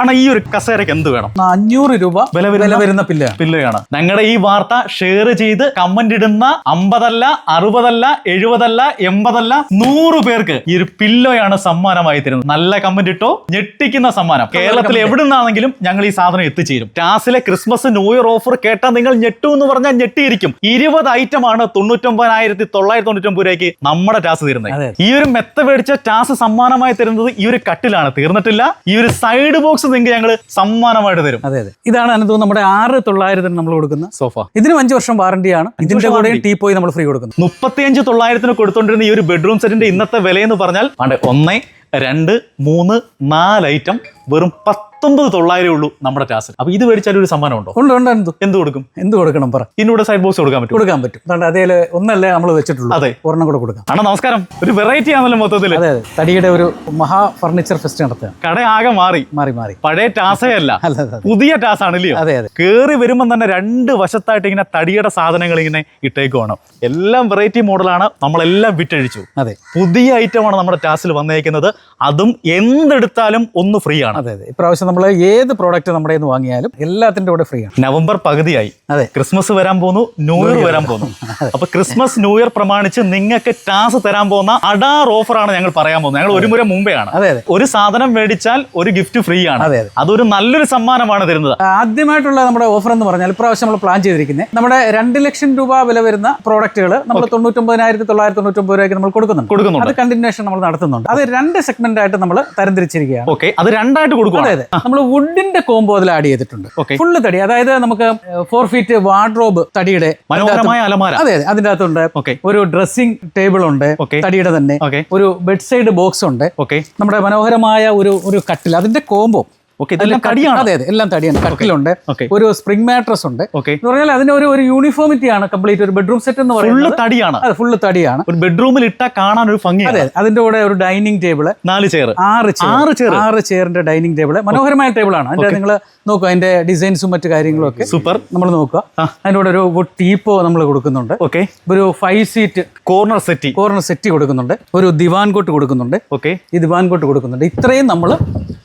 അണ്ണാ ഈ ഒരു കസേരക്ക് എന്ത് വേണം? അഞ്ഞൂറ് രൂപ വില വില വരുന്ന പില്ല. പില്ലയാണ്. ഞങ്ങളുടെ ഈ വാർത്ത ഷെയർ ചെയ്ത് കമന്റ് ഇടുന്ന അമ്പതല്ല അറുപതല്ല എഴുപതല്ല എൺപതല്ല നൂറ് പേർക്ക് ഈ ഒരു പില്ലോയാണ് സമ്മാനമായി തരുന്നത്. നല്ല കമന്റ് ഇട്ടോ ഞെട്ടിക്കുന്ന സമ്മാനം. കേരളത്തിൽ എവിടെ നിന്നാണെങ്കിലും ഞങ്ങൾ ഈ സാധനം എത്തിച്ചേരും. ടാസിലെ ക്രിസ്മസ് ന്യൂ ഇയർ ഓഫർ കേട്ടാൽ നിങ്ങൾ ഞെട്ടു എന്ന് പറഞ്ഞാൽ ഞെട്ടിയിരിക്കും. ഇരുപത് ഐറ്റം ആണ് തൊണ്ണൂറ്റൊമ്പതിനായിരത്തി തൊള്ളായിരത്തി തൊണ്ണൂറ്റൊമ്പത് രൂപയ്ക്ക് നമ്മുടെ ടാസ് തീർന്നത് ഈ ഒരു മെത്ത മേടിച്ച ടാസ് സമ്മാനമായി തരുന്നത് ഈ ഒരു കട്ടിലാണ്. തീർന്നിട്ടില്ല. ഈ ഒരു സൈഡ് ബോക്സ് നിങ്ങൾക്ക് ഞങ്ങൾ സമ്മാനമായിട്ട് തരും. അതെ അതെ. ഇതാണ് അനന്തു നമ്മുടെ ആറ് തൊള്ളായിരത്തിന് നമ്മൾ കൊടുക്കുന്ന സോഫ. ഇതിനും അഞ്ച് വർഷം വാറണ്ടിയാണ് ഇതിന്റെ കൂടെ ടീ പോയി നമ്മൾ ഫ്രീ കൊടുക്കുന്നു. മുപ്പത്തിയഞ്ച് തൊള്ളായിരത്തിന് കൊടുത്തോണ്ടിരുന്ന ഈ ഒരു ബെഡ്റൂം സെറ്റിന്റെ ഇന്നത്തെ വില എന്ന് പറഞ്ഞാൽ ആണ്ടെ ഒന്ന് രണ്ട് മൂന്ന് നാല് ഐറ്റം വെറും പത്തൊമ്പത് തൊള്ളായിരം ഉള്ളൂ നമ്മുടെ ടാസിൽ. അപ്പൊ ഇത് മേടിച്ചാൽ ഒരു സമ്മാനം ഉണ്ടോ ഉണ്ട് ഉണ്ട്. എന്ത് എന്ത് കൊടുക്കും? എന്ത് കൊടുക്കണം പറ. ഇന്നൂടെ സൈഡ് ബോക്സ് കൊടുക്കാൻ പറ്റും കൊടുക്കാൻ പറ്റും. അതുകൊണ്ട് അതേ ഒന്നല്ലേ നമ്മൾ വെച്ചിട്ടുള്ളൂ. അതെ. ഒരെണ്ണം കൂടെ കൊടുക്കാം. അണ നമസ്കാരം. ഒരു വെറൈറ്റി ആണല്ലോ മൊത്തത്തിൽ അതെ അതെ. തടിയുടെ ഒരു മഹാ ഫർണിച്ചർ ഫെസ്റ്റ് നടത്തുക കട ആകെ മാറി. മാറി മാറി. പഴയ ടാസയല്ല അല്ല. പുതിയ ടാസ് ആണല്ലേ അതെ അതെ. കേറി വരുമ്പോൾ തന്നെ രണ്ട് വശത്തായിട്ട് ഇങ്ങനെ തടിയുടെ സാധനങ്ങൾ ഇങ്ങനെ ഇട്ടേക്കുവാണ്. എല്ലാം വെറൈറ്റി മോഡലാണ് നമ്മളെല്ലാം വിറ്റഴിച്ചു. അതെ. പുതിയ ഐറ്റമാണ് നമ്മുടെ ടാസിൽ വന്നേക്കുന്നത്. അതും എന്തെടുത്താലും ഒന്ന് ഫ്രീ ആണ്. അതെ അതെ. ഇപ്രാവശ്യം നമ്മൾ ഏത് പ്രോഡക്റ്റ് നമ്മുടെ നിന്ന് വാങ്ങിയാലും എല്ലാത്തിന്റെ കൂടെ ഫ്രീ ആണ്. നവംബർ പകുതിയായി. അതെ. ക്രിസ്മസ് വരാൻ പോകുന്നു ന്യൂ ഇയർ വരാൻ പോകുന്നു അപ്പൊ ക്രിസ്മസ് ന്യൂ ഇയർ പ്രമാണിച്ച് നിങ്ങൾക്ക് ടാസ് തരാൻ പോകുന്ന അഡാർ ഓഫറാണ് ഞങ്ങൾ പറയാൻ പോകുന്നത്. ഞങ്ങൾ ഒരു മുறை മുമ്പേ ആണ്. അതെ അതെ. ഒരു സാധനം മേടിച്ചാൽ ഒരു ഗിഫ്റ്റ് ഫ്രീ ആണ്. അതെ അതെ. അതൊരു നല്ലൊരു സമ്മാനമാണ് തരുന്നത്. ആദ്യമായിട്ടുള്ള നമ്മുടെ ഓഫർ എന്ന് പറഞ്ഞാൽ ഇപ്രാവശ്യം നമ്മൾ പ്ലാൻ ചെയ്തിരിക്കുന്നത് നമ്മുടെ രണ്ട് ലക്ഷം രൂപ വില വരുന്ന പ്രോഡക്റ്റുകൾ നമ്മൾ തൊണ്ണൂറ്റൊമ്പതിനായിരത്തി തൊള്ളായിരത്തി തൊണ്ണൂറ്റൊമ്പത് രൂപയ്ക്ക് നമ്മൾ കൊടുക്കുന്നുണ്ട്. കൊടുക്കുന്നുണ്ട്. അത് കണ്ടിന്യൂഷൻ നമ്മൾ നടത്തുന്നുണ്ട്. അത് രണ്ട് സെഗ്മെന്റ് ആയിട്ട് നമ്മൾ തരംതിരിച്ചിരിക്കുകയാണ്. ഓക്കെ അത് രണ്ടായിട്ട് കൊടുക്കുക അതെ അതെ. നമ്മൾ വുഡിന്റെ കോംബോ അതിൽ ആഡ് ചെയ്തിട്ടുണ്ട്. ഫുള്ള് തടി. അതായത് നമുക്ക് ഫോർ ഫീറ്റ് വാർഡ്രോബ് തടിയുടെ മനോഹരമായ അലമാര. അതെ അതെ. അതിന്റെ അകത്തുണ്ട്. ഓക്കെ ഒരു ഡ്രസ്സിംഗ് ടേബിൾ ഉണ്ട് തടിയുടെ തന്നെ. ഒരു ബെഡ് സൈഡ് ബോക്സ് ഉണ്ട്. ഓക്കെ നമ്മുടെ മനോഹരമായ ഒരു ഒരു കട്ടിൽ അതിന്റെ കോംബോ ഓക്കെ ഇതെല്ലാം കടിയാണ് അതെ അതെ എല്ലാം തടിയാണ്. കട്ടിലുണ്ട്. ഒരു സ്പ്രിംഗ് മാട്രസ് ഉണ്ട്. എന്ന് പറഞ്ഞാൽ അതിന് ഒരു ഒരു യൂണിഫോമിറ്റി ആണ് കംപ്ലീറ്റ് ഒരു ബെഡ്റൂം സെറ്റ് എന്ന് ഫുള്ള് പറയുന്നത് തടിയാണ്. അത് ഫുള്ള് തടിയാണ്. ഒരു ബെഡ്റൂമിൽ ഇട്ടാൽ കാണാൻ ഒരു ഭംഗി അതെ അതിന്റെ കൂടെ ഒരു ഡൈനിങ് ടേബിൾ നാല് ചെയർ ആറ് ആറ് ചെയർ ആറ് ചെയറിന്റെ ഡൈനിങ് ടേബിൾ മനോഹരമായ ടേബിളാണ് അതിന്റെ നിങ്ങൾ നോക്കുക അതിന്റെ ഡിസൈൻസും മറ്റു കാര്യങ്ങളും ഒക്കെ സൂപ്പർ നമ്മൾ നോക്കുക. അതിന്റെ കൂടെ ഒരു ടീപ്പോ നമ്മൾ കൊടുക്കുന്നുണ്ട്. ഓക്കെ ഒരു five seat corner settee corner set കൊടുക്കുന്നുണ്ട്. ഒരു ദിവാൻ കോട്ട് കൊടുക്കുന്നുണ്ട്. ഓക്കെ ഈ ദിവാൻ കോട്ട് കൊടുക്കുന്നുണ്ട്. ഇത്രയും നമ്മൾ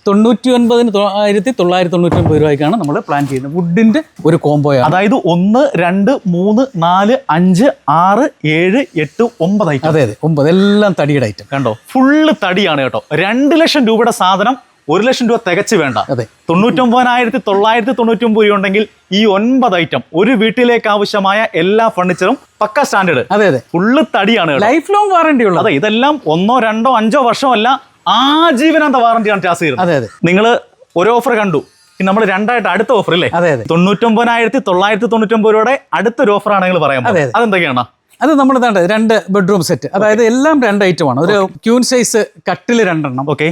തൊണ്ണൂറ്റി ഒൻപതിന് ആയിരത്തി തൊള്ളായിരത്തി തൊണ്ണൂറ്റി ഒമ്പത് രൂപയ്ക്കാണ് നമ്മൾ പ്ലാൻ ചെയ്യുന്നത്. വുഡിന്റെ ഒരു കോംബോയാണ് അതായത് ഒന്ന് രണ്ട് മൂന്ന് നാല് അഞ്ച് ആറ് ഏഴ് എട്ട് ഒമ്പത് ഐറ്റം അതെ അതെ. ഒമ്പത്. എല്ലാം തടിയുടെ ഐറ്റം കണ്ടോ? ഫുള്ള് തടിയാണ് കേട്ടോ. രണ്ട് ലക്ഷം രൂപയുടെ സാധനം ഒരു ലക്ഷം രൂപ തികച്ചു വേണ്ട. അതെ. തൊണ്ണൂറ്റൊമ്പതിനായിരത്തി തൊള്ളായിരത്തി തൊണ്ണൂറ്റി ഒമ്പത് രൂപ ഉണ്ടെങ്കിൽ ഈ ഒൻപത് ഐറ്റം ഒരു വീട്ടിലേക്ക് ആവശ്യമായ എല്ലാ ഫർണിച്ചറും പക്ക സ്റ്റാൻഡേർഡ് അതെ അതെ. ഫുള്ള് തടിയാണ് കേട്ടോ. ലൈഫ് ലോങ് വാറണ്ടി ഉള്ളത്. അതെ ഇതെല്ലാം ഒന്നോ രണ്ടോ അഞ്ചോ വർഷമല്ല ആജീവനാന്ത വാറന്റിയാണ് ടാസ് ചെയ്യുന്നത് അതെ അതെ. നിങ്ങൾ ഒരു ഓഫർ കണ്ടു. നമ്മൾ രണ്ടായിട്ട് അടുത്ത ഓഫർ അല്ലേ അതെ അതെ. തൊണ്ണൂറ്റൊമ്പതിനായിരത്തി തൊള്ളായിരത്തി തൊണ്ണൂറ്റൊമ്പത് രൂപയുടെ അടുത്തൊരു ഓഫറാണ് നിങ്ങൾ പറയാൻ. അതെ, അതെ. അതെന്തൊക്കെയാണ്? അത് നമ്മൾ ഇതാണ്ട് രണ്ട് ബെഡ്റൂം സെറ്റ് അതായത് എല്ലാം രണ്ട് ഐറ്റം ആണ്. ഒരു ക്യൂൻ സൈസ് കട്ടിൽ രണ്ടെണ്ണം. ഓക്കെ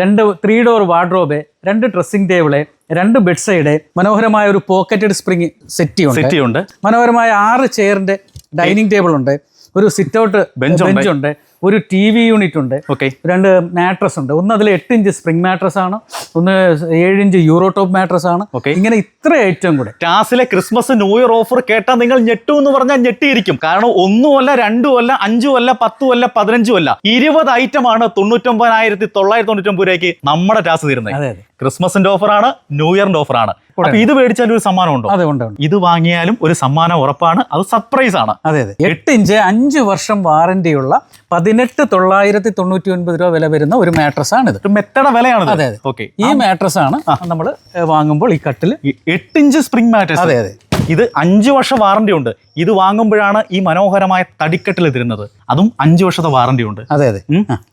രണ്ട് ത്രീ ഡോർ വാർഡ്രോബ് രണ്ട് ഡ്രസ്സിംഗ് ടേബിൾ രണ്ട് ബെഡ് സൈഡ് മനോഹരമായ ഒരു പോക്കറ്റഡ് സ്പ്രിംഗ് സെറ്റി സെറ്റി ഉണ്ട്. മനോഹരമായ ആറ് ചെയറിന്റെ ഡൈനിങ് ടേബിൾ ഉണ്ട്. ഒരു സിറ്റ് ഔട്ട് ബെഞ്ച് ഉണ്ട്. ഒരു ടി വി യൂണിറ്റ് ഉണ്ട്. ഓക്കെ രണ്ട് മാട്രസ് ഉണ്ട്. ഒന്ന് അതിൽ എട്ട് ഇഞ്ച് സ്പ്രിംഗ് മാട്രസ് ആണ്. ഒന്ന് ഏഴ് ഇഞ്ച് യൂറോ ടോപ്പ് മാട്രസ് ആണ്. ഓക്കെ ഇങ്ങനെ ഇത്ര ഐറ്റം കൂടെ. ടാസിലെ ക്രിസ്മസ് ന്യൂ ഇയർ ഓഫർ കേട്ടാൽ നിങ്ങൾ ഞെട്ടു എന്ന് പറഞ്ഞാൽ ഞെട്ടിയിരിക്കും. കാരണം ഒന്നുമല്ല രണ്ടുമല്ല അഞ്ചുമല്ല പത്തുമല്ല പതിനഞ്ചുമല്ല ഇരുപത് ഐറ്റം ആണ് തൊണ്ണൂറ്റൊമ്പതിനായിരത്തി തൊള്ളായിരത്തി തൊണ്ണൂറ്റൊമ്പത് രൂപയ്ക്ക് നമ്മുടെ ടാസ് തീരുന്നത്. അതെ അതെ. ക്രിസ്മസിന്റെ ഓഫറാണ് ന്യൂ ഇയറിന്റെ ഓഫറാണ് അപ്പൊ ഇത് മേടിച്ചാൽ ഒരു സമ്മാനം ഉണ്ടോ? അതെ ഉണ്ട് ഇത് വാങ്ങിയാലും ഒരു സമ്മാനം ഉറപ്പാണ്. അത് സർപ്രൈസ് ആണ്. അതെ അതെ. എട്ട് ഇഞ്ച് അഞ്ച് വർഷം വാറന്റിയുള്ള പതിനെട്ട് തൊള്ളായിരത്തി തൊണ്ണൂറ്റി ഒൻപത് രൂപ വില വരുന്ന ഒരു മാട്രസ് ആണ് ഇത് മെത്തയുടെ വിലയാണ് അതെ, അതെ. ഓക്കെ. ഈ മാട്രസ് ആണ് നമ്മൾ വാങ്ങുമ്പോൾ ഈ കട്ടിൽ എട്ട് ഇഞ്ച് സ്പ്രിംഗ് മാട്രസ്. അതെ അതെ. ഇത് അഞ്ചു വർഷം വാറണ്ടി ഉണ്ട്. ഇത് വാങ്ങുമ്പോഴാണ് ഈ മനോഹരമായ തടിക്കെട്ടിൽ തരുന്നത് അതും അഞ്ചു വർഷത്തെ വാറണ്ടി ഉണ്ട്. അതെ അതെ.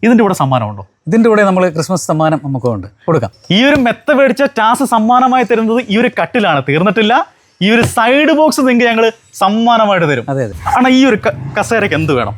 ഇതിന്റെ കൂടെ സമ്മാനമുണ്ടോ? ഇതിന്റെ കൂടെ നമ്മൾ ക്രിസ്മസ് സമ്മാനം നമുക്ക് ഉണ്ട് കൊടുക്കാം. ഈ ഒരു മെത്ത മേടിച്ച ടാസ് സമ്മാനമായി തരുന്നത് ഈ ഒരു കട്ടിലാണ്. തീർന്നിട്ടില്ല. ഈ ഒരു സൈഡ് ബോക്സ് നിങ്ങൾക്ക് ഞങ്ങൾ സമ്മാനമായിട്ട് തരും. അതെ അതെ. ആണ് ഈ ഒരു കസേരക്ക് കസേരയ്ക്ക് എന്ത് വേണം?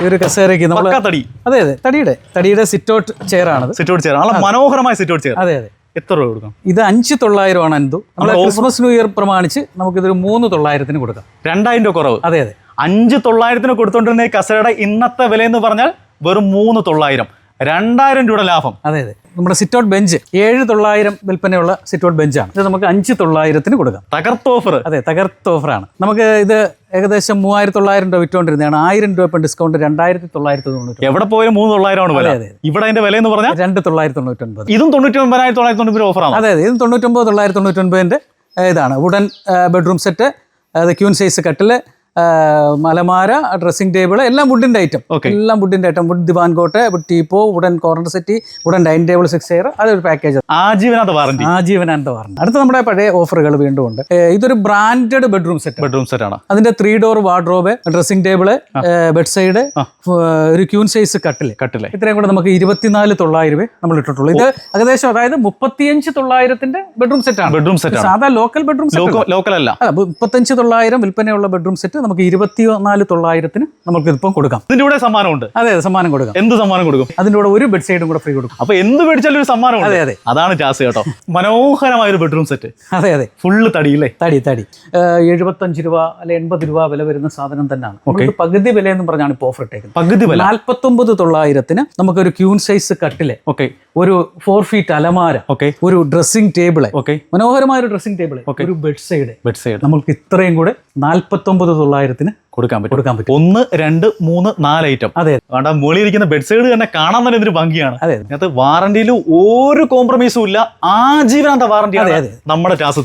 ഈ ഒരു കസേരയ്ക്ക് നമ്മൾ തടി. അതെ അതെ. തടിയുടെ തടിയുടെ sit out chair sit out chair നല്ല മനോഹരമായ സിറ്റോട് ചെയർ അതെ അതെ. എത്ര രൂപ കൊടുക്കാം? ഇത് അഞ്ച് തൊള്ളായിരം ആണ് എന്തു നമ്മൾ ക്രിസ്മസ് ന്യൂ ഇയർ പ്രമാണിച്ച് നമുക്കിതൊരു മൂന്ന് തൊള്ളായിരത്തിന് കൊടുക്കാം. രണ്ടായിരം രൂപ കുറവ്. അതെ അതെ. അഞ്ച് തൊള്ളായിരത്തിന് കൊടുത്തോണ്ടിരുന്ന ഈ കസേരയുടെ ഇന്നത്തെ വില എന്ന് പറഞ്ഞാൽ വെറും മൂന്ന് തൊള്ളായിരം. രണ്ടായിരം രൂപയുടെ ലാഭം. അതെ അതെ. നമ്മുടെ സിറ്റ് ഔട്ട് ബെഞ്ച് ഏഴ് തൊള്ളായിരം വിൽപ്പനയുള്ള സിറ്റ് ഔട്ട് ബെഞ്ചാണ് ഇത് നമുക്ക് അഞ്ച് തൊള്ളായിരത്തിന് കൊടുക്കാം. തകർത്ത് ഓഫർ അതെ തകർത്ത് ഓഫറാണ് നമുക്ക് ഇത് ഏകദേശം മൂവായിരത്തി തൊള്ളായിരം രൂപ വിറ്റുകൊണ്ടിരുന്നതാണ്. ആയിരം രൂപ ഇപ്പം ഡിസ്കൗണ്ട് രണ്ടായിരത്തി തൊള്ളായിരത്തി തൊണ്ണൂറ്റി എവിടെ പോയാലും മൂന്ന് തൊള്ളായിരമാണ് വില. ഇവിടെ അതിന്റെ വില എന്ന് പറഞ്ഞാൽ രണ്ട് തൊള്ളായിരത്തി തൊണ്ണൂറ്റൊൻപത് ഇതും തൊണ്ണൂറ്റി ഒമ്പതിനായിരത്തി തൊള്ളായിരത്തി തൊണ്ണൂറ്റി ഓഫറാണ് അതെ അതെ. തൊണ്ണൂറ്റി തൊണ്ണൂറ്റൊമ്പത് തൊള്ളായിരത്തി തൊണ്ണൂറ്റൊൻപതിന്റെ ഇതാണ്. വുഡൻ ബെഡ്റൂം സെറ്റ് അത് ക്യൂൻ സൈസ് കട്ടിൽ മലമാര ഡ്രസ്സിംഗ് ടേബിൾ എല്ലാം വുഡിന്റെ ഐറ്റം. എല്ലാം വുഡിന്റെ item wood divan cot wood teapoy wooden corner settee wooden dining table six air അതൊരു പാക്കേജ് ആജീവനാന്ത വാറണ്ടി ആജീവനാന്ത വാറണ്ടി അടുത്ത നമ്മുടെ പഴയ ഓഫറുകൾ വീണ്ടും ഉണ്ട് ഇതൊരു branded bedroom set bedroom set ആണ്. അതിന്റെ three door wardrobe dressing table bed side ഒരു ക്യൂൻ സൈസ് കട്ടിൽ കട്ടിൽ ഇത്രയും കൂടെ നമുക്ക് ഇരുപത്തിനാല് തൊള്ളായിരം രൂപ നമ്മൾ ഇട്ടിട്ടുള്ളൂ. ഇത് ഏകദേശം അതായത് മുപ്പത്തിയഞ്ച് തൊള്ളായിരത്തിന്റെ ബെഡ്റൂം സെറ്റ് ആണ്. ബെഡ്റൂം സെറ്റ് സാധാരണ സാധാ ലോക്കൽ ബെഡ്റൂം സെറ്റ് ലോക്കൽ അല്ല. മുപ്പത്തഞ്ച് തൊള്ളായിരം വിൽപ്പനയുള്ള ബെഡ്റൂം സെറ്റ് നമുക്ക് ഇരുപത്തി നാല് തൊള്ളായിരത്തിന് നമുക്ക് ഇതിപ്പം കൊടുക്കാം. ഇതിന്റെ കൂടെ സമ്മാനമുണ്ട്. അതെ അതെ സമ്മാനം കൊടുക്കാം. എന്ത് സമ്മാനം കൊടുക്കും? അതിന്റെ കൂടെ ഒരു ബെഡ് സൈഡും കൂടെ ഫ്രീ കൊടുക്കും. അപ്പൊ എന്ത് മേടിച്ചാലും ഒരു സമ്മാനം അതെ അതെ. അതാണ് ടാസ് കേട്ടോ. മനോഹരമായ ഒരു ബെഡ്റൂം സെറ്റ് അതെ. അതെ ഫുള്ള് തടി അല്ലേ തടി. തടി എഴുപത്തഞ്ച് രൂപ അല്ലെ എൺപത് രൂപ വില വരുന്ന സാധനം തന്നെയാണ്. പകുതി വില എന്ന് പറഞ്ഞാണ് ഇപ്പോൾ ഓഫർ ഇട്ടേക്കുന്നത്. പകുതി വില. നാൽപ്പത്തൊമ്പത് തൊള്ളായിരത്തിന് നമുക്കൊരു ക്യൂൺ സൈസ് കട്ടിൽ ഓക്കെ ഒരു ഫോർ ഫീറ്റ് അലമാര ഓക്കെ ഒരു ഡ്രസ്സിംഗ് ടേബിൾ ഓക്കെ മനോഹരമായ ഒരു ഡ്രസ്സിംഗ് ടേബിൾ ഒരു ബെഡ് സൈഡ് ബെഡ് സൈഡ് നമുക്ക് ഇത്രയും കൂടെ നാൽപ്പത്തൊമ്പത് തൊള്ളായിരത്തിന് കൊടുക്കാൻ പറ്റും. കൊടുക്കാൻ പറ്റും. ഒന്ന് രണ്ട് മൂന്ന് നാല് ഐറ്റം അതെ വേണ്ട മുകളിലിരിക്കുന്ന ബെഡ്സൈഡ് ബെഡ് സൈഡ് തന്നെ കാണാൻ തന്നെ എന്തൊരു ഭംഗിയാണ്. അതെ അതിനകത്ത് വാറണ്ടിയിൽ ഒരു കോംപ്രമൈസും ഇല്ല. ആജീവനാന്ത വാറണ്ടിയാണ് അതെ, അതെ. നമ്മുടെ ടാസ്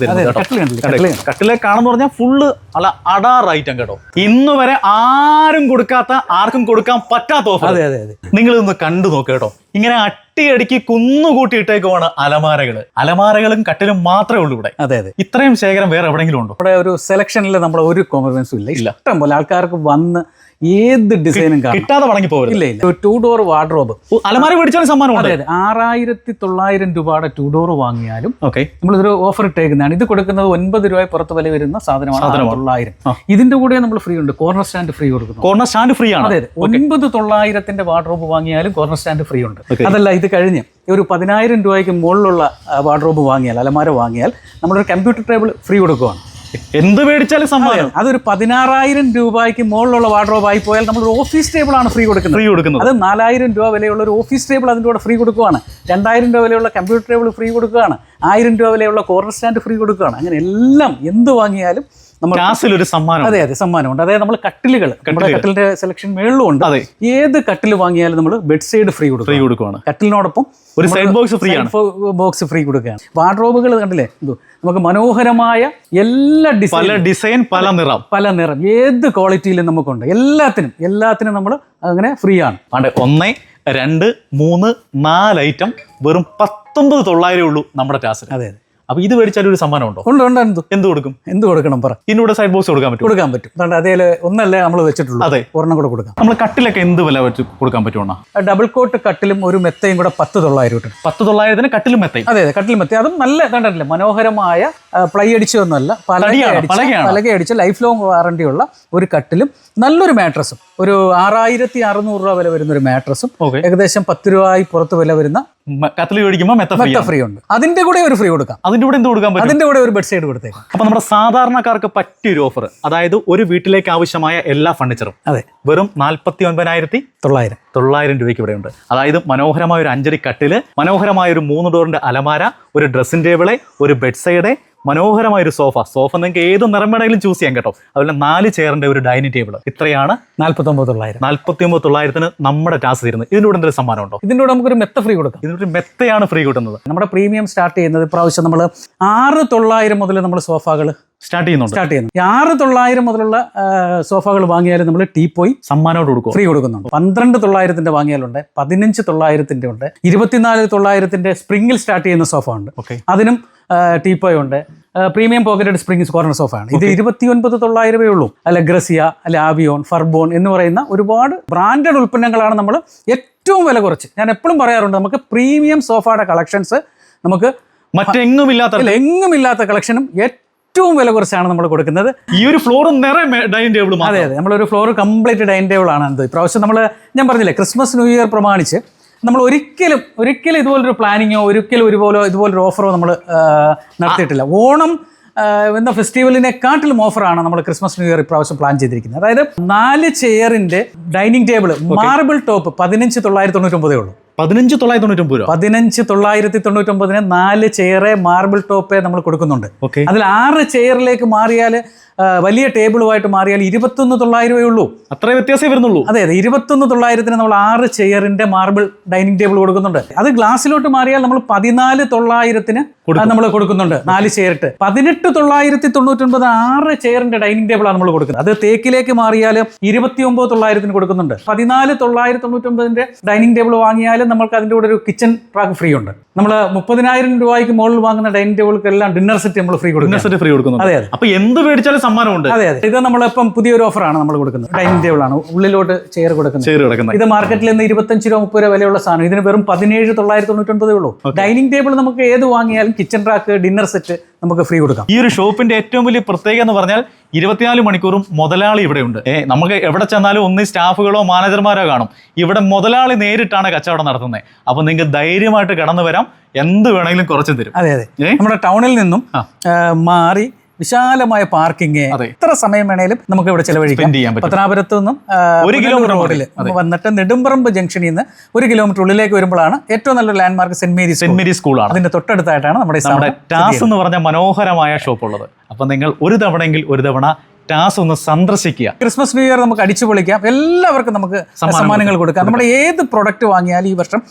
കട്ടിൽ കാണുന്ന പറഞ്ഞാൽ ഫുള്ള് അല്ല അടാർ ഐറ്റം കേട്ടോ. ഇന്ന് വരെ ആരും കൊടുക്കാത്ത ആർക്കും കൊടുക്കാൻ പറ്റാത്ത ഓഫർ അതെ അതെ നിങ്ങൾ ഇതൊന്ന് കണ്ടു നോക്ക് കേട്ടോ. ഇങ്ങനെ അട്ടിയടിക്ക് കുന്നുകൂട്ടി ഇട്ടേക്കുവാണ് അലമാരകൾ. അലമാരകളും കട്ടിലും മാത്രമേ ഉള്ളൂ ഇവിടെ. അതെ അതെ. ഇത്രയും ശേഖരം വേറെ എവിടെയെങ്കിലും ഉണ്ടോ? ഇവിടെ ഒരു സെലക്ഷനിൽ നമ്മൾ ഒരു കോംപ്രമൈസും ഇല്ല. ഇഷ്ടം പോലെ ആൾക്കാർക്ക് വന്ന് ഏത് ഡിസൈനും കിട്ടാതെ മടങ്ങി പോകരുത്. ഇല്ല ഇല്ല. ടു ഡോർ വാർഡ്രോബ് അലമാര മേടിച്ചാലും സമ്മാനമുണ്ട്. അതെ അതെ. ആറായിരത്തി തൊള്ളായിരം രൂപയുടെ ടു ഡോർ വാങ്ങിയാലും ഓക്കെ. നമ്മളിതൊരു ഓഫർ ഇട്ടേക്കുന്നതാണ്. ഇത് കൊടുക്കുന്നത് ഒൻപത് രൂപ പുറത്ത് വില വരുന്ന സാധനമാണ്. തൊള്ളായിരം. ഇതിന്റെ കൂടെ നമ്മൾ ഫ്രീ ഉണ്ട്. കോർണർ സ്റ്റാൻഡ് ഫ്രീ കൊടുക്കുന്നു. കോർണർ സ്റ്റാൻഡ് ഫ്രീ ആണ്. അതെ ഒൻപത് തൊള്ളായിരത്തിന്റെ വാർഡ്രോബ് വാങ്ങിയാലും കോർണർ സ്റ്റാൻഡ് ഫ്രീ ഉണ്ട്. അതല്ല ഇത് കഴിഞ്ഞ് ഒരു പതിനായിരം രൂപയ്ക്ക് മുകളിലുള്ള വാർഡ്രോബ് വാങ്ങിയാൽ അലമാര വാങ്ങിയാൽ നമ്മളൊരു കമ്പ്യൂട്ടർ ടേബിൾ ഫ്രീ കൊടുക്കുകയാണ് എന്ത് മേടിച്ചാലും സമ്മാനം. അതൊരു പതിനാറായിരം രൂപയ്ക്ക് മുകളിലുള്ള വാർഡ്രോബ് ആയി പോയാൽ നമ്മൾ ഓഫീസ് ടേബിൾ ആണ് ഫ്രീ കൊടുക്കുന്നത്. ഫ്രീ കൊടുക്കുന്നത്. അത് നാലായിരം രൂപ വിലയുള്ള ഒരു ഓഫീസ് ടേബിൾ അതിന്റെ കൂടെ ഫ്രീ കൊടുക്കുകയാണ് രണ്ടായിരം രൂപ വിലയുള്ള കമ്പ്യൂട്ടർ ടേബിൾ ഫ്രീ കൊടുക്കുകയാണ് ആയിരം രൂപ വിലയുള്ള കോർണർ സ്റ്റാൻഡ് ഫ്രീ കൊടുക്കുകയാണ് അങ്ങനെ എല്ലാം എന്ത് വാങ്ങിയാലും നമ്മൾ ഒരു സമ്മാനം അതെ അതെ സമ്മാനമുണ്ട്. അതായത് നമ്മൾ കട്ടിലുകൾ നമ്മുടെ കട്ടിലിന്റെ സെലക്ഷൻ മേളിലും ഉണ്ട് ഏത് കട്ടിൽ വാങ്ങിയാലും നമ്മൾ ബെഡ് സൈഡ് ഫ്രീ കൊടുക്കും ഫ്രീ കൊടുക്കുകയാണ് കട്ടിലിനോടൊപ്പം ഒരു സൈഡ് ബോക്സ് ഫ്രീ ആണ്. ബോക്സ് ഫ്രീ കൊടുക്കുകയാണ്. വാർഡ്രോബുകൾ കണ്ടില്ലേ? നമുക്ക് മനോഹരമായ എല്ലാ പല ഡിസൈൻ ഡിസൈൻ പല നിറം. പല നിറം. ഏത് ക്വാളിറ്റിയിലും നമുക്കുണ്ട്. എല്ലാത്തിനും എല്ലാത്തിനും നമ്മൾ അങ്ങനെ ഫ്രീ ആണ്. അതെ ഒന്ന് രണ്ട് മൂന്ന് നാല് ഐറ്റം വെറും പത്തൊമ്പത് തൊള്ളായിരം ഉള്ളൂ നമ്മുടെ ടാസിൽ അതെ അതെ. അപ്പൊ ഇത് മേടിച്ചാൽ ഒരു സമ്മാനം ഉണ്ടോ ഉണ്ട് ഉണ്ട്. എന്ത് എന്ത് കൊടുക്കും? എന്ത് കൊടുക്കണം പറ. ഇന്നൂടെ സൈഡ് ബോക്സ് കൊടുക്കാൻ പറ്റും കൊടുക്കാൻ പറ്റും. അതുകൊണ്ട് അതേ ഒന്നല്ലേ നമ്മൾ വെച്ചിട്ടുള്ളൂ. അതെ. ഒരെണ്ണം കൂടെ കൊടുക്കാം. നമ്മൾ കട്ടിലൊക്കെ എന്ത് വില വെച്ച് കൊടുക്കാൻ പറ്റുമോ ഡബിൾ കോട്ട് കട്ടിലും ഒരു മെത്തയും കൂടെ പത്ത് തൊള്ളായിരം കിട്ടും. പത്ത് തൊള്ളായിരത്തിന് കട്ടിലും മെത്തയും? അതെ അതെ കട്ടിലും മെത്തയും. അതും നല്ല കണ്ടിട്ടില്ലേ മനോഹരമായ പ്ലൈ അടിച്ചതൊന്നുമല്ല. പലക അടിച്ച ലൈഫ് ലോങ് വാറണ്ടി ഉള്ള ഒരു കട്ടിലും നല്ലൊരു മാട്രസും ഒരു ആറായിരത്തി അറുന്നൂറ് രൂപ വില വരുന്ന ഒരു മാട്രസും ഏകദേശം പത്ത് രൂപയായി പുറത്ത് വില വരുന്ന കട്ടിൽ മേടിക്കുമ്പോൾ മെത്ത മെത്ത ഫ്രീ ഉണ്ട്. അതിന്റെ കൂടെ ഒരു ഫ്രീ കൊടുക്കാം. അതിന്റെ കൂടെ എന്ത് കൊടുക്കാൻ പറ്റും? അതിന്റെ കൂടെ ഒരു ബെഡ് സൈഡ് കൊടുത്തേക്കാം. അപ്പൊ നമ്മുടെ സാധാരണക്കാർക്ക് പറ്റിയൊരു ഓഫർ അതായത് ഒരു വീട്ടിലേക്ക് ആവശ്യമായ എല്ലാ ഫർണിച്ചറും അതെ. വെറും നാൽപ്പത്തി ഒൻപതിനായിരത്തി തൊള്ളായിരം. തൊള്ളായിരം രൂപയ്ക്ക് ഇവിടെ ഉണ്ട്. അതായത് മനോഹരമായ ഒരു അഞ്ചടി കട്ടിൽ മനോഹരമായ ഒരു മൂന്ന് ഡോറിന്റെ അലമാര ഒരു ഡ്രസ്സിംഗ് ടേബിൾ ഒരു ബെഡ് സൈഡ് മനോഹരമായ ഒരു സോഫ. സോഫ നിങ്ങൾക്ക് ഏത് നിറം വേണമെങ്കിലും ചൂസ് ചെയ്യാൻ കേട്ടോ. അതുപോലെ നാല് ചെയറിന്റെ ഒരു ഡൈനിങ് ടേബിൾ ഇത്രയാണ് നാല്പത്തൊമ്പത് തൊള്ളായിരം നാൽപ്പത്തി ഒമ്പത് തൊള്ളായിരത്തിന് നമ്മുടെ ടാസ് തരുന്നത്. ഇതിന്റെ കൂടെ എന്തെങ്കിലും സമ്മാനം ഉണ്ടോ? ഇതിനോട് കൂടെ നമുക്കൊരു മെത്ത ഫ്രീ കൊടുക്കാം. ഇതിനൊരു മെത്തയാണ് ഫ്രീ കിട്ടുന്നത്. നമ്മുടെ പ്രീമിയം സ്റ്റാർട്ട് ചെയ്യുന്നത് ഇപ്രാവശ്യം നമ്മൾ ആറ് തൊള്ളായിരം മുതൽ നമ്മൾ സോഫകൾ സ്റ്റാർട്ട് ചെയ്യുന്നുണ്ട്. സ്റ്റാർട്ട് ചെയ്യുന്നു. ആറ് തൊള്ളായിരം മുതലുള്ള സോഫകൾ വാങ്ങിയാൽ നമ്മൾ ടീ പോയി സമ്മാനോട് കൊടുക്കും ഫ്രീ കൊടുക്കുന്നുണ്ട്. പന്ത്രണ്ട് തൊള്ളായിരത്തിന്റെ വാങ്ങിയാലുണ്ട് പതിനഞ്ച് തൊള്ളായിരത്തിന്റെ ഉണ്ട് ഇരുപത്തിനാല് തൊള്ളായിരത്തിന്റെ സ്പ്രിംഗിൽ സ്റ്റാർട്ട് ചെയ്യുന്ന സോഫ ഉണ്ട്. ഓക്കെ അതിനും ടീപ്പോയ് ഉണ്ട്. Premium pocketed springs corner sofa ആണ്. ഇത് ഇരുപത്തി ഒൻപത് തൊള്ളായിരമേ ഉള്ളൂ. അല്ല ഗ്രസിയ അല്ല ആവിയോൺ ഫർബോൺ എന്ന് പറയുന്ന ഒരുപാട് ബ്രാൻഡഡ് ഉൽപ്പന്നങ്ങളാണ് നമ്മൾ ഏറ്റവും വില കുറച്ച്. ഞാൻ എപ്പോഴും പറയാറുണ്ട് നമുക്ക് പ്രീമിയം സോഫയുടെ കളക്ഷൻസ് നമുക്ക് മറ്റെങ്ങുമില്ലാത്ത എങ്ങുമില്ലാത്ത കളക്ഷനും ഏറ്റവും വില കുറച്ചാണ് നമ്മൾ കൊടുക്കുന്നത്. ഈ ഒരു ഫ്ലോർ നിറയെ ഡൈനിങ് ടേബിളും അതെ അതെ. നമ്മളൊരു ഫ്ലോർ കംപ്ലീറ്റ് ഡൈനിങ് ടേബിൾ ആണ് ഇത് ഇപ്രാവശ്യം നമ്മൾ ഞാൻ പറഞ്ഞില്ലേ ക്രിസ്മസ് ന്യൂ ഇയർ പ്രമാണിച്ച് നമ്മൾ ഒരിക്കലും ഒരിക്കലും ഇതുപോലൊരു പ്ലാനിങ്ങോ ഒരിക്കലും ഒരുപോലെ ഇതുപോലൊരു ഓഫറോ നമ്മൾ നടത്തിയിട്ടില്ല. ഓണം എന്ന ഫെസ്റ്റിവലിനെക്കാട്ടിലും ഓഫറാണ് നമ്മൾ ക്രിസ്മസ് ന്യൂ ഇയർ ഇപ്രാവശ്യം പ്ലാൻ ചെയ്തിരിക്കുന്നത്. അതായത് നാല് ചെയറിന്റെ ഡൈനിങ് ടേബിൾ മാർബിൾ ടോപ്പ് പതിനഞ്ച് തൊള്ളായിരത്തി തൊണ്ണൂറ്റൊമ്പതേ ഉള്ളൂ. പതിനഞ്ച് തൊള്ളായിരത്തി തൊണ്ണൂറ്റൊമ്പത് പതിനഞ്ച് തൊള്ളായിരത്തി തൊണ്ണൂറ്റൊമ്പതിന് നാല് ചെയറെ മാർബിൾ ടോപ്പേ നമ്മൾ കൊടുക്കുന്നുണ്ട്. അതിൽ ആറ് ചെയറിലേക്ക് മാറിയാൽ വലിയ ടേബിളുമായിട്ട് മാറിയാൽ ഇരുപത്തൊന്ന് രൂപയേ ഉള്ളൂ. അത്ര വ്യത്യാസമേ വരുന്നുള്ളൂ. അതെ അതെ ഇരുപത്തൊന്ന് തൊള്ളായിരത്തിന് നമ്മൾ ആറ് ചെയറിന്റെ മാർബിൾ ഡൈനിങ് ടേബിൾ കൊടുക്കുന്നുണ്ട്. അത് ഗ്ലാസ്സിലോട്ട് മാറിയാൽ നമ്മൾ പതിനാല് തൊള്ളായിരത്തിന് നമ്മൾ കൊടുക്കുന്നുണ്ട് നാല് ചെയറിട്ട്. പതിനെട്ട് തൊള്ളായിരത്തി തൊണ്ണൂറ്റൊൻപത് ആറ് ചെയറിന്റെ ഡൈനിങ് ടേബിളാണ് നമ്മൾ കൊടുക്കുന്നത്. അത് തേക്കിലേക്ക് മാറിയാൽ ഇരുപത്തി ഒമ്പത് തൊള്ളായിരത്തിന് കൊടുക്കുന്നുണ്ട്. പതിനാല് തൊള്ളായിരത്തി തൊണ്ണൂറ്റൊമ്പതിന്റെ ഡൈനിങ് ടേബിൾ വാങ്ങിയാലും നമുക്ക് അതിന്റെ കൂടെ ഒരു കിച്ചൺ ട്രാക്ക് ഫ്രീ ഉണ്ട്. നമ്മൾ മുപ്പതിനായിരം രൂപയ്ക്ക് മുകളിൽ വാങ്ങുന്ന ഡൈനിങ് ടേബിൾക്ക് എല്ലാം ഡിന്നർ സെറ്റ് നമ്മൾ ഫ്രീ ഡിന്നർ സെറ്റ് ഫ്രീ കൊടുക്കുന്നു അതെ അതെ. അപ്പൊ എന്ത് മേടിച്ചാലും സമ്മാനമുണ്ട്. അതെ അതെ. ഇത് നമ്മളിപ്പം പുതിയൊരു ഓഫറാണ് നമ്മൾ കൊടുക്കുന്നത്. ഡൈനിങ് ടേബിൾ ആണ്. ഉള്ളിലോട്ട് ചെയർ കൊടുക്കുന്നത്. ചെയർ കൊടുക്കുന്നത്. ഇത് മാർക്കറ്റിൽ നിന്ന് ഇരുപത്തഞ്ച് രൂപ മുപ്പത് രൂപ വിലയുള്ള സാധനം. ഇതിന് വെറും പതിനേഴ് തൊള്ളായിരത്തി തൊണ്ണൂറ്റൊൻപതേ ഉള്ളൂ. ഡൈനിങ് ടേബിൾ നമുക്ക് ഏത് വാങ്ങിയാലും കിച്ചൺ റാക്ക് ഡിന്നർ സെറ്റ് നമുക്ക് ഫ്രീ കൊടുക്കാം. ഈ ഒരു ഷോപ്പിന്റെ ഏറ്റവും വലിയ പ്രത്യേകത എന്ന് പറഞ്ഞാൽ ഇരുപത്തിനാല് മണിക്കൂറും മുതലാളി ഇവിടെ ഉണ്ട് ഏ നമുക്ക് എവിടെ ചെന്നാലും ഒന്ന് സ്റ്റാഫുകളോ മാനേജർമാരോ കാണും. ഇവിടെ മുതലാളി നേരിട്ടാണ് കച്ചവടം നടത്തുന്നത്. അപ്പൊ നിങ്ങൾക്ക് ധൈര്യമായിട്ട് കടന്നു വരാം. എന്ത് വേണമെങ്കിലും കുറച്ച് തരും. അതെ അതെ. നമ്മുടെ ടൗണിൽ നിന്നും മാറി വിശാലമായ പാർക്കിംഗ് എത്ര സമയം വേണേലും നമുക്ക് ഇവിടെ ചെലവഴിക്കാം. പത്തനാപുരത്ത് നിന്നും ഒരു കിലോമീറ്റർ റോഡിൽ വന്നിട്ട് നെടുമ്പറമ്പ് ജംഗ്ഷനിൽ നിന്ന് ഒരു കിലോമീറ്റർ ഉള്ളിലേക്ക് വരുമ്പോഴാണ് ഏറ്റവും നല്ലൊരു landmark saint Mary saint Mary സ്കൂളാണ് അതിന്റെ തൊട്ടടുത്തായിട്ടാണ് നമ്മുടെ നമ്മുടെ ടാസ് എന്ന് പറഞ്ഞ മനോഹരമായ ഷോപ്പ് ഉള്ളത്. അപ്പൊ നിങ്ങൾ ഒരു തവണയെങ്കിൽ ഒരു തവണ ടാസ് ഒന്ന് സന്ദർശിക്കുക. ക്രിസ്മസ് ന്യൂ ഇയർ നമുക്ക് അടിച്ചു പൊളിക്കാം. എല്ലാവർക്കും നമുക്ക് സമ്മാനങ്ങൾ കൊടുക്കാം. നമ്മുടെ ഏത് പ്രൊഡക്റ്റ് വാങ്ങിയാലും ഈ വർഷം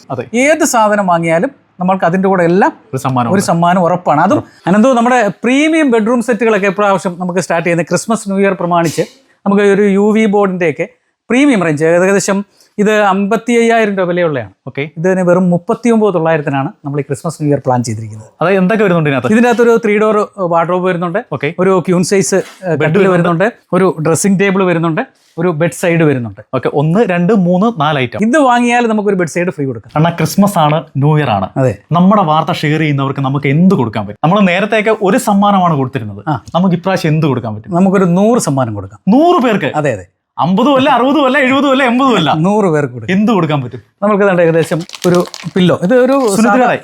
ഏത് സാധനം വാങ്ങിയാലും നമ്മൾക്ക് അതിന്റെ കൂടെ എല്ലാം ഒരു സമ്മാനം ഒരു സമ്മാനം ഉറപ്പാണ്. അതും അനന്തു നമ്മുടെ പ്രീമിയം ബെഡ്റൂം സെറ്റുകളൊക്കെ ഇപ്രാവശ്യം നമുക്ക് സ്റ്റാർട്ട് ചെയ്യുന്നത് ക്രിസ്മസ് ന്യൂ ഇയർ പ്രമാണിച്ച് നമുക്ക് ഒരു യു വി ബോർഡിന്റെയൊക്കെ പ്രീമിയം റേഞ്ച് ഏകദേശം ഇത് അമ്പത്തി അയ്യായിരം രൂപ വിലയുള്ളതാണ് ഓക്കെ ഇതിന് വെറും മുപ്പത്തി ഒമ്പത് തൊള്ളായിരത്തിനാണ് നമ്മൾ ഈ ക്രിസ്മസ് ന്യൂ ഇയർ പ്ലാൻ ചെയ്തിരിക്കുന്നത്. അത് എന്തൊക്കെ വരുന്നുണ്ട് ഇതിനകത്ത്? ഇതിനകത്ത് ഒരു ത്രീ ഡോർ വാർഡ്രോബ് വരുന്നുണ്ട്. ഓക്കെ ഒരു ക്യൂൺ സൈസ് ബെഡിൽ വരുന്നുണ്ട്. ഒരു ഡ്രസ്സിംഗ് ടേബിൾ വരുന്നുണ്ട്. ഒരു ബെഡ് സൈഡ് വരുന്നുണ്ട്. ഓക്കെ ഒന്ന് രണ്ട് മൂന്ന് നാല് ഐറ്റം ഇത് വാങ്ങിയാൽ നമുക്ക് ഒരു ബെഡ് സൈഡ് ഫ്രീ കൊടുക്കാം. കാരണം ക്രിസ്മസ് ആണ് ന്യൂ ഇയർ ആണ്. അതെ. നമ്മുടെ വാർത്ത ഷെയർ ചെയ്യുന്നവർക്ക് നമുക്ക് എന്ത് കൊടുക്കാൻ പറ്റും? നമ്മൾ നേരത്തെയൊക്കെ ഒരു സമ്മാനമാണ് കൊടുത്തിരുന്നത്. നമുക്ക് ഇപ്രാവശ്യം എന്ത് കൊടുക്കാൻ പറ്റും? നമുക്കൊരു നൂറ് സമ്മാനം കൊടുക്കാം. നൂറ് പേർക്ക്? അതെ അതെ. അമ്പതും കൊല്ല അറുപത് കൊല്ല എഴുപത് കൊല്ല എൺപത് കൊല്ല. നൂറ് പേർക്ക് കൊടുക്കാം. എന്ത് കൊടുക്കാൻ പറ്റും? നമുക്ക് ഇതാണ്ട് ഏകദേശം ഒരു പില്ലോ. ഇത് ഒരു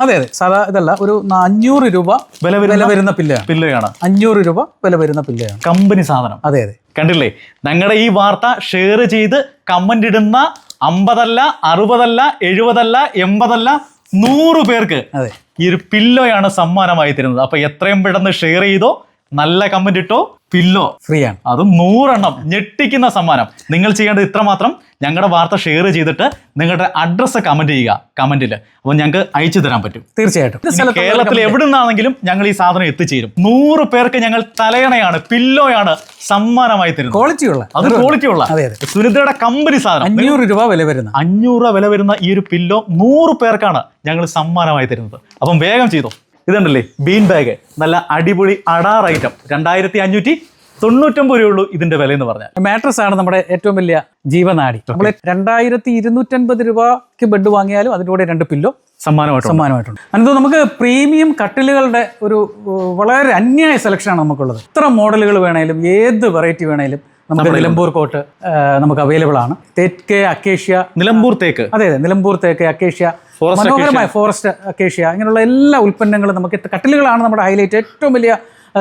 അതെ അതെ. സാധാ ഇതല്ല ഒരു അഞ്ഞൂറ് രൂപ വില വില വരുന്ന വരുന്ന പില്ലയാണ്. പില്ലയാണ്. അഞ്ഞൂറ് രൂപ വില വരുന്ന പില്ലയാണ്. കമ്പനി സാധനം. അതെ അതെ. കണ്ടില്ലേ? ഞങ്ങളുടെ ഈ വാർത്ത ഷെയർ ചെയ്ത് കമന്റ് ഇടുന്ന അമ്പതല്ല അറുപതല്ല എഴുപതല്ല എൺപതല്ല നൂറ് പേർക്ക് അതെ. ഈ ഒരു പില്ലോയാണ് സമ്മാനമായി തരുന്നത്. അപ്പൊ എത്രയും പെട്ടെന്ന് ഷെയർ ചെയ്തോ നല്ല കമന്റ് ഇട്ടോ? പില്ലോ. ഫ്രീ ആണ് അതും നൂറെണ്ണം. ഞെട്ടിക്കുന്ന സമ്മാനം. നിങ്ങൾ ചെയ്യേണ്ടത് ഇത്രമാത്രം. ഞങ്ങളുടെ വാർത്ത ഷെയർ ചെയ്തിട്ട് നിങ്ങളുടെ അഡ്രസ്സ് കമന്റ് ചെയ്യുക. കമന്റിൽ അപ്പോൾ ഞങ്ങൾക്ക് അയച്ചു തരാൻ പറ്റും. തീർച്ചയായിട്ടും. കേരളത്തിൽ എവിടെ നിന്നാണെങ്കിലും ഞങ്ങൾ ഈ സാധനം എത്തിച്ചേരും. നൂറ് പേർക്ക് ഞങ്ങൾ തലയണയാണ് പില്ലോയാണ് സമ്മാനമായി തരുന്നത്. ക്വാളിറ്റി ഉള്ള. അത് ക്വാളിറ്റി ഉള്ള. സുനിതയുടെ കമ്പനി സാധനം. അഞ്ഞൂറ് രൂപ വില വരുന്ന. അഞ്ഞൂറ് രൂപ വില വരുന്ന ഈ ഒരു പില്ലോ നൂറ് പേർക്കാണ് ഞങ്ങൾ സമ്മാനമായി തരുന്നത്. അപ്പം വേഗം ചെയ്തോ. ഇതുണ്ടല്ലേ? ബീൻ ബാഗ് നല്ല അടിപൊളി അടാർ ഐറ്റം രണ്ടായിരത്തി അഞ്ഞൂറ്റി തൊണ്ണൂറ്റൊമ്പത് രൂപയുള്ളൂ ഇതിന്റെ വില എന്ന് പറഞ്ഞാൽ. മാട്രസ് ആണ് നമ്മുടെ ഏറ്റവും വലിയ ജീവനാടി. നമ്മൾ രണ്ടായിരത്തി ഇരുന്നൂറ്റൻപത് രൂപയ്ക്ക് ബെഡ് വാങ്ങിയാലും അതിന്റെ കൂടെ രണ്ട് പില്ലോ സമ്മാനമായിട്ടുണ്ട്. സമ്മാനമായിട്ടുണ്ട്. അനന്തോ നമുക്ക് പ്രീമിയം കട്ടിലുകളുടെ ഒരു വളരെ അന്യായ സെലക്ഷനാണ് നമുക്കുള്ളത്. എത്ര മോഡലുകൾ വേണേലും ഏത് വെറൈറ്റി വേണേലും നമുക്ക് നിലമ്പൂർ കോട്ട് നമുക്ക് അവൈലബിൾ ആണ്. തേക്ക് അക്കേഷ്യ നിലമ്പൂർ തേക്ക്. അതെ അതെ നിലമ്പൂർ തേക്ക് അക്കേഷ്യ മനോഹരമായ ഫോറസ്റ്റ് അക്കേഷ്യ ഇങ്ങനെയുള്ള എല്ലാ ഉൽപ്പന്നങ്ങളും നമുക്ക് കട്ടിലുകളാണ് നമ്മുടെ ഹൈലൈറ്റ് ഏറ്റവും വലിയ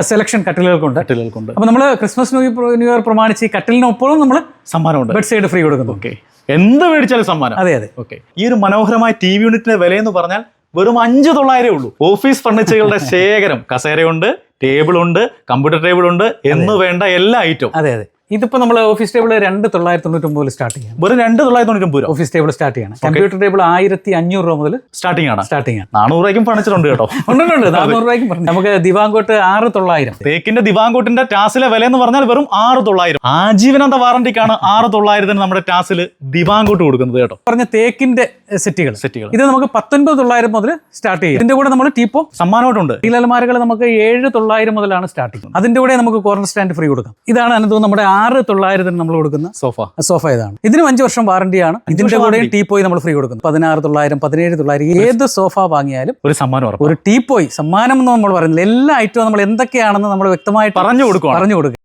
സെലക്ഷൻ കട്ടിലുകൾക്കുണ്ട്. കട്ടിലുകൾക്കുണ്ട്. അപ്പോൾ നമ്മൾ Christmas new year new year പ്രമാണിച്ച് ഈ കട്ടിലിനൊപ്പം നമ്മൾ സമ്മാനമുണ്ട്. ബെഡ് സൈഡ് ഫ്രീ കൊടുക്കുന്നു. ഓക്കെ എന്ത് മേടിച്ചാലും സമ്മാനം. അതെ അതെ. ഓക്കെ ഈ ഒരു മനോഹരമായ ടി വി യൂണിറ്റിന്റെ വില എന്ന് പറഞ്ഞാൽ വെറും അഞ്ച് തൊള്ളായിരമേ ഉള്ളൂ. ഓഫീസ് ഫർണിച്ചറുകളുടെ ശേഖരം. കസേരയുണ്ട് ടേബിൾ ഉണ്ട് കമ്പ്യൂട്ടർ ടേബിൾ ഉണ്ട് എന്ന് വേണ്ട എല്ലാ ഐറ്റവും അതെ അതെ. ഇതിപ്പോൾ നമ്മൾ ഓഫീസ് ടേബിൾ രണ്ട് തൊള്ളായിരത്തി തൊണ്ണൂറ്റൊമ്പതിൽ സ്റ്റാർട്ട് ചെയ്യാം വെറും രണ്ട് തൊള്ളായിരത്തി തൊണ്ണൂറ്റി ഓഫീസ് ടേബിൾ സ്റ്റാർട്ട് ചെയ്യണം. കമ്പ്യൂട്ടർ ടേബിൾ ആയിരത്തി അഞ്ഞൂറ് രൂപ മുതൽ സ്റ്റാർട്ടിംഗ് ആണ്. സ്റ്റാർട്ടിംഗ് ആണ് നാനൂറ് രൂപയ്ക്കും പണിച്ചിട്ടുണ്ട് ഉണ്ട് കേട്ടോ ഉണ്ടുണ്ട് നാനൂറ് രൂപയ്ക്കും പറഞ്ഞു നമുക്ക് ദിവാങ്കോട്ട് ആറ് തൊള്ളായിരം. തേക്കിന്റെ ദിവാങ്കോട്ടിന്റെ ടാസിലെ വില എന്ന് പറഞ്ഞാൽ വെറും ആറ് തൊള്ളായിരം. ആജീവനാന്ത വാറണ്ടിക്കാണ് ആറ് തൊള്ളായിരത്തിന് നമ്മുടെ ടാസിൽ ദിവാങ്കോട്ട് കൊടുക്കുന്നത് കേട്ടോ. പറഞ്ഞ തേക്കിന്റെ സെറ്റുകൾ. സെറ്റുകൾ. ഇത് നമുക്ക് പത്തൊൻപത് തൊള്ളായിരം മുതൽ സ്റ്റാർട്ട് ചെയ്യും. ഇതിന്റെ കൂടെ നമ്മൾ ടീപ്പോ സമ്മാനമായിട്ടുണ്ട്. അലമാരകൾ നമുക്ക് ഏഴ് തൊള്ളായിരം മുതലാണ് സ്റ്റാർട്ട് ചെയ്യുന്നത്. അതിന്റെ കൂടെ നമുക്ക് കോർണർ സ്റ്റാൻഡ് ഫ്രീ കൊടുക്കാം. ഇതാണ് അനന്തോ നമ്മുടെ ആറ് തൊള്ളായിരത്തിന് നമ്മൾ കൊടുക്കുന്ന സോഫ. സോഫ ഇതാണ്. ഇതിനും അഞ്ച് വർഷം വാറണ്ടിയാണ് ഇതിന്റെ കൂടെ ടീ പോയി നമ്മൾ ഫ്രീ കൊടുക്കുന്നു. പതിനാറ് തൊള്ളായിരം പതിനേഴ് തൊള്ളായിരം ഏത് സോഫ വാങ്ങിയാലും ഒരു സമ്മാനം ഒരു ടീ പോയി സമ്മാനം എന്ന് നമ്മൾ പറയുന്നില്ല. എല്ലാ ഐറ്റവും നമ്മൾ എന്തൊക്കെയാണെന്ന് നമ്മൾ വ്യക്തമായിട്ട് പറഞ്ഞു കൊടുക്കും പറഞ്ഞു കൊടുക്കുക.